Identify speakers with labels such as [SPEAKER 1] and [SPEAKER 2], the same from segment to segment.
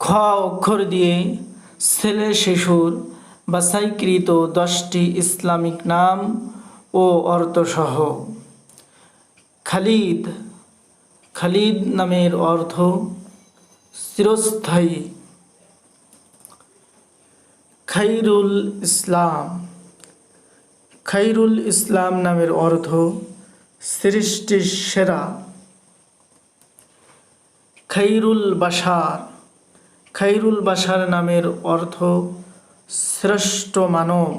[SPEAKER 1] খ অক্ষর দিয়ে ছেলে, শিশুর বাছাইকৃত দশটি ইসলামিক নাম ও অর্থসহ। খালিদ খালিদ নামের অর্থ চিরস্থায়ী। খাইরুল ইসলাম খাইরুল ইসলাম নামের অর্থ সৃষ্টির সেরা। খাইরুল বাসার খাইরুল বাসার নামের অর্থ শ্রেষ্ঠ মানব।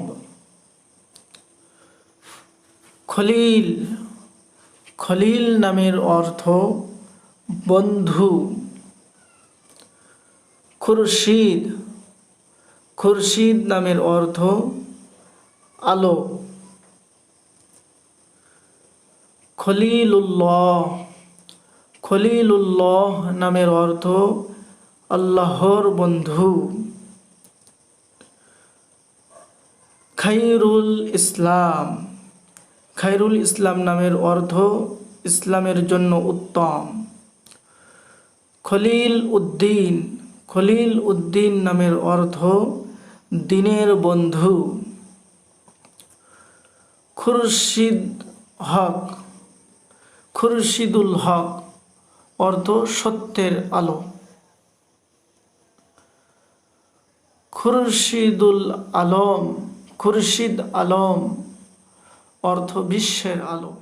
[SPEAKER 1] খলিল খলিল নামের অর্থ বন্ধু। খুরশিদ খুরশিদ নামের অর্থ আলো। খলিলুল্লাহ খলিলুল্লাহ নামের অর্থ আল্লাহর বন্ধু। খাইরুল ইসলাম। খাইরুল ইসলাম নামের অর্থ ইসলামের জন্য উত্তম। খলিল উদ্দিন। খলিল উদ্দিন নামের অর্থ দিনের বন্ধু। খুরশিদ হক। খুরশিদুল হক অর্থ সত্যের আলো। খুরশিদুল আলম খুরশিদ আলম অর্থ বিশ্বের আলো।